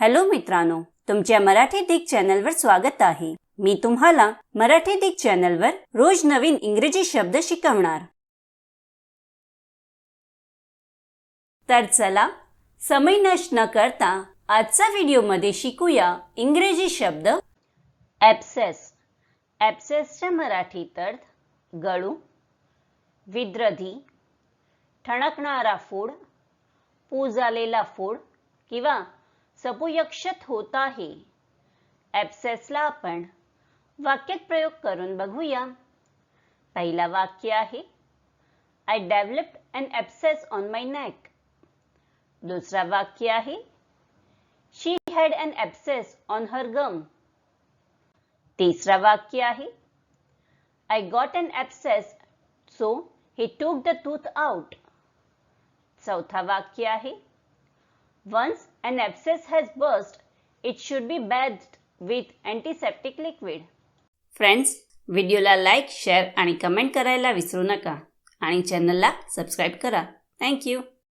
Hello मित्रांनो तुमच्या मराठी दिग चॅनलवर स्वागत आहे. मी तुम्हाला मराठी दिग चॅनलवर रोज नवीन इंग्रजी शब्द शिकवणार. तर चला समय नष्ट न करता आजचा व्हिडिओमध्ये शिकूया इंग्रजी शब्द ॲप्सेस ॲप्सेसच्या मराठीत अर्थ गळू विद्रधी ठणकणारा फूड पू झालेला फोड किंवा सपुयक्षत होत आहे ॲप्सेसला आपण वाक्यात प्रयोग करून बघूया. पहिला वाक्य आहे I developed an abscess on my neck दुसरा वाक्य आहे शी हॅड अन ॲप्सेस ऑन हर गम तिसरा वाक्य आहे I got an abscess so he took the tooth out चौथा वाक्य आहे Once an abscess has burst, it should be bathed with antiseptic liquid. Friends व्हिडिओला लाईक शेअर आणि कमेंट करायला विसरू नका आणि चॅनलला सबस्क्राईब करा थँक्यू